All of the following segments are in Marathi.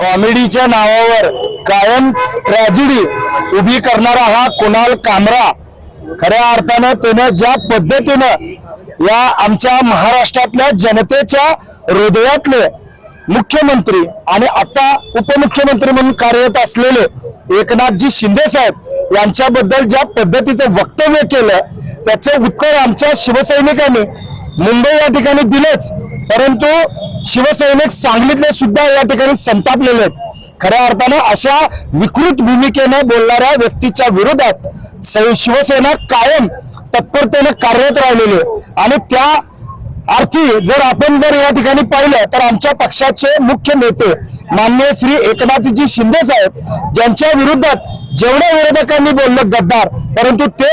कॉमेडीच्या नावावर कायम ट्रॅजेडी उभी करणारा हा कुणाल कामरा. खऱ्या अर्थानं त्यानं ज्या पद्धतीनं या आमच्या महाराष्ट्रातल्या जनतेच्या हृदयातले मुख्यमंत्री आणि आता उपमुख्यमंत्री म्हणून कार्यरत असलेले एकनाथजी शिंदे साहेब यांच्याबद्दल ज्या पद्धतीचं वक्तव्य केलं त्याचं उत्तर आमच्या शिवसैनिकांनी मुंबई या ठिकाणी दिलंच परंतु शिवसैनिक सांगलीतले सुद्धा या ठिकाणी संतापलेले आहेत. खऱ्या अर्थानं अशा विकृत भूमिकेनं बोलणाऱ्या व्यक्तीच्या विरोधात शिवसेना कायम तत्परतेनं कार्यरत राहिलेली आणि त्या अर्थी जर आपण जर या ठिकाणी पाहिलं तर आमच्या पक्षाचे मुख्य नेते माननीय श्री एकनाथजी शिंदे साहेब ज्यांच्या विरोधात जेवढ्या विरोधकांनी बोललं गद्दार परंतु ते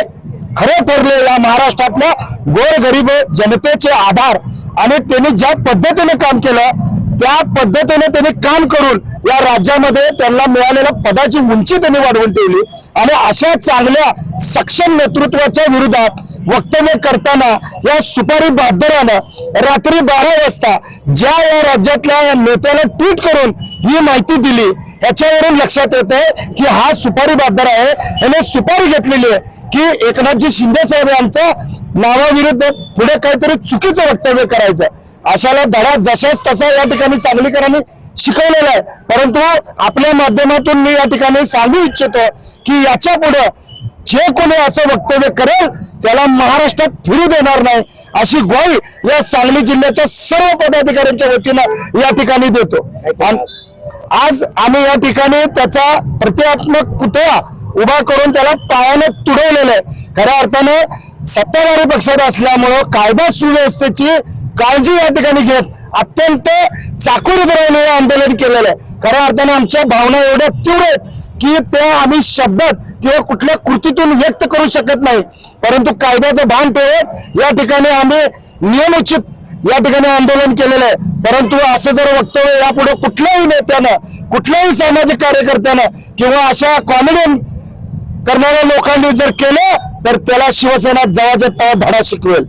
खरे ठरले या महाराष्ट्रातल्या गोरगरीब जनतेचे आधार आणि त्यांनी ज्या पद्धतीने काम केलं त्या पद्धतीने त्यांनी काम करून या राज्यामध्ये त्यांना मिळालेल्या पदाची उंची त्यांनी वाढवून ठेवली. आणि अशा चांगल्या सक्षम नेतृत्वाच्या विरोधात वक्तव्य करताना या सुपारी बहादरानं रात्री बारा वाजता ज्या या राज्यातल्या या नेत्याला ट्विट करून ही माहिती दिली याच्यावरून लक्षात येते की हा सुपारी बहादर आहे. याने सुपारी घेतलेली आहे की एकनाथजी शिंदे साहेब यांचा नावाविरुद्ध पुढे काहीतरी चुकीचं वक्तव्य करायचं. अशाला धडा जशाच तसा या ठिकाणी सांगलीकरांनी शिकवलेलं आहे. परंतु आपल्या माध्यमातून मी या ठिकाणी सांगू इच्छितो की याच्यापुढे जे कोणी असं वक्तव्य करेल त्याला महाराष्ट्रात फिरू देणार नाही. अशी ग्वाही या सांगली जिल्ह्याच्या सर्व पदाधिकाऱ्यांच्या वतीनं या ठिकाणी देतो. आज आम्ही या ठिकाणी त्याचा प्रतिकात्मक पुतळा उभा करून त्याला पायाने तुडवलेलं आहे. खऱ्या अर्थाने सत्ताधारी पक्षात असल्यामुळं कायदा सुव्यवस्थेची काळजी या ठिकाणी घेत अत्यंत चाकूर धरून हे आंदोलन केलेलं आहे. खऱ्या अर्थाने आमच्या भावना एवढ्या तीव्र आहेत की त्या आम्ही शब्दात किंवा कुठल्या कृतीतून व्यक्त करू शकत नाही. परंतु कायद्याचं भान ठेवत या ठिकाणी आम्ही नियमोचित या ठिकाणी आंदोलन केलेलं आहे. परंतु असं जर वक्तव्य यापुढे कुठल्याही नेत्यानं कुठल्याही सामाजिक कार्यकर्त्यानं किंवा अशा कॉमेडियन करणाऱ्या लोकांनी जर केलं तर त्याला शिवसेना जवाच्या तवा धडा शिकवेल.